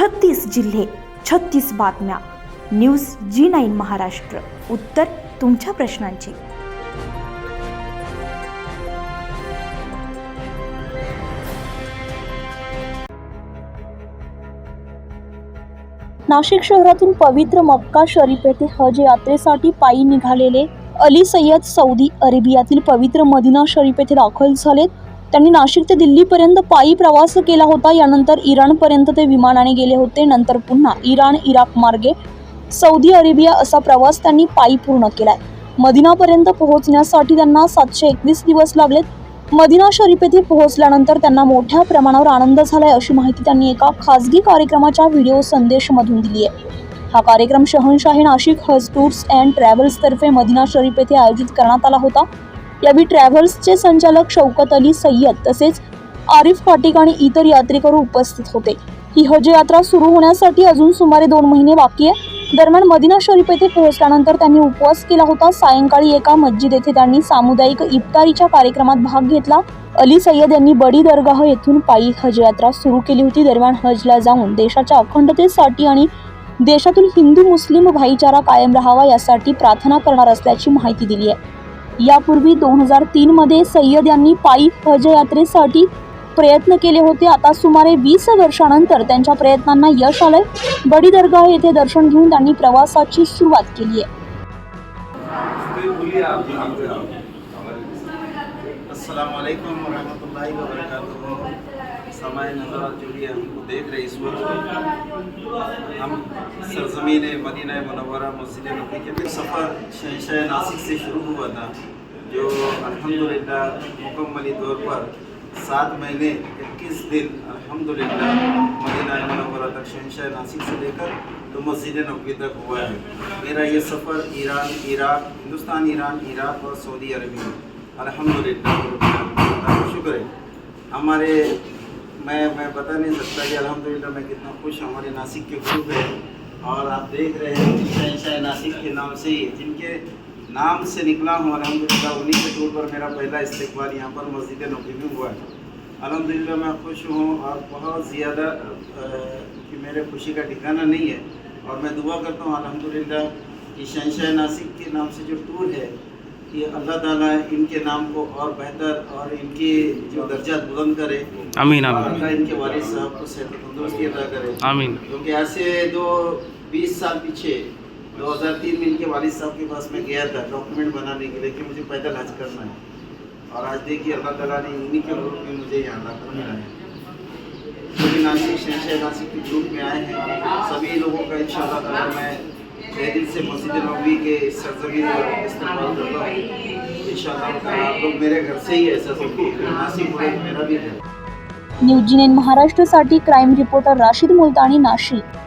छत्तीस जिल्हे छत्तीस बातम्या. News G nine Maharashtra. उत्तर तुमच्या प्रश्नांची. नाशिक शहरातून पवित्र मक्का शरीफ येथे हज यात्रेसाठी पायी निघालेले अली सय्यद सौदी अरेबियातील पवित्र मदिना शरीफ येथे दाखल झालेत. त्यांनी नाशिक ते दिल्लीपर्यंत पायी प्रवास केला होता. यानंतर इराणपर्यंत ते विमानाने गेले होते. नंतर पुन्हा इराण इराक मार्गे सौदी अरेबिया असा प्रवास त्यांनी पायी पूर्ण केलाय. मदिनापर्यंत पोहोचण्यासाठी त्यांना सातशे एकवीस दिवस लागलेत. मदिना शरीफ येथे पोहोचल्यानंतर त्यांना मोठ्या प्रमाणावर आनंद झालाय अशी माहिती त्यांनी एका खासगी कार्यक्रमाच्या व्हिडिओ संदेशमधून दिली आहे हा कार्यक्रम शहनशाही नाशिक हज टूर्स अँड ट्रॅव्हल्सतर्फे मदिना शरीफ येथे आयोजित करण्यात आला होता. यावेळी ट्रॅव्हल्सचे संचालक शौकत अली सय्यद तसेच आरिफ फाटिक आणि इतर यात्रेकरू उपस्थित होते. ही हज यात्रा सुरू होण्यासाठी अजून सुमारे दोन महिने बाकी आहे. दरम्यान मदिना शरीफ येथे पोहोचल्यानंतर त्यांनी उपवास केला होता. सायंकाळी एका मस्जिद येथे त्यांनी सामुदायिक इफ्तारीच्या कार्यक्रमात भाग घेतला. अली सय्यद यांनी बडी दरगाह येथून पायी हज यात्रा सुरू केली होती. दरम्यान हजला जाऊन देशाच्या अखंडतेसाठी आणि देशातील हिंदू मुस्लिम भाईचारा कायम राहावा यासाठी प्रार्थना करणार असल्याची माहिती दिली आहे. यापूर्वी दोन हजार तीनमध्ये सय्यद यांनी पायी हजयात्रेसाठी प्रयत्न केले होते. आता सुमारे वीस वर्षानंतर त्यांच्या प्रयत्नांना यश आलंय. बडी दरगाह येथे दर्शन घेऊन त्यांनी प्रवासाची सुरुवात केली आहे. अस्सलाम वालेकुम वरहमतुल्लाहि समाए नज़र जो भी हमको देख रहे इस वक्त। हम सरजमीन मदीना मनवरा मस्जिद नबी के सफ़र शहशाह नासिक से शुरू हुआ था, जो अल्हम्दुलिल्लाह मुकम्मली तौर पर सात महीने, इक्कीस दिन अल्हम्दुलिल्लाह मदीना मनवरा तक शहशाह नासिक से लेकर तो मस्जिद नबी तक हुआ है। मेरा ये सफ़र Iran, Iraq, Hindustan, Iran, Iraq और सऊदी अरबिया अल्हम्दुलिल्लाह, अल्लाह शुक्र है। हमारे मैं मैं बता नहीं सकता कि अलहमदिल्ला मैं कितना खुश हूँ। हमारे नासिक के ग्रुप है और आप देख रहे हैं शहनशाह नासिक के नाम से ही, जिनके नाम से निकला हूँ, अल्हम्दुलिल्लाह, उन्हीं के तौर पर मेरा पहला इस्तेकबाल यहाँ पर मस्जिद नबी में हुआ है। अल्हम्दुलिल्लाह, मैं खुश हूँ और बहुत ज़्यादा कि मेरे खुशी का ठिकाना नहीं है। और मैं दुआ करता हूँ, अल्हम्दुलिल्लाह, कि शहनशाह नासिक के नाम से जो टूर है कि अल्लाह ताला इनके नाम को और बेहतर और इनकी जो दर्जा बुलंद करे। आमीन आमीन इनके वालिद साहब को सेहत तंदुरुस्ती अदा करे। आमीन। क्योंकि आज से दो बीस साल पीछे 2003 में इनके वालिद साहब के पास मैं गया था डॉक्यूमेंट बनाने के लिए कि मुझे पैदल हज करना है। और आज देखिए अल्लाह ताला ने इन्हीं के रूप में मुझे यहाँ लाकर मिलाया सभी नासिक शहशाह नासिक के ग्रुप में आए हैं सभी लोगों का इंशाल्लाह ताला मैं तहे दिल से मस्जिद नबी के सरजमीन पर इस्तेमाल करता हूँ। इंशाल्लाह आप लोग मेरे घर से ही ऐसा नासिक मेरा भी घर महाराष्ट्रसाठी क्राईम रिपोर्टर राशीद मुलतानी नाशिक।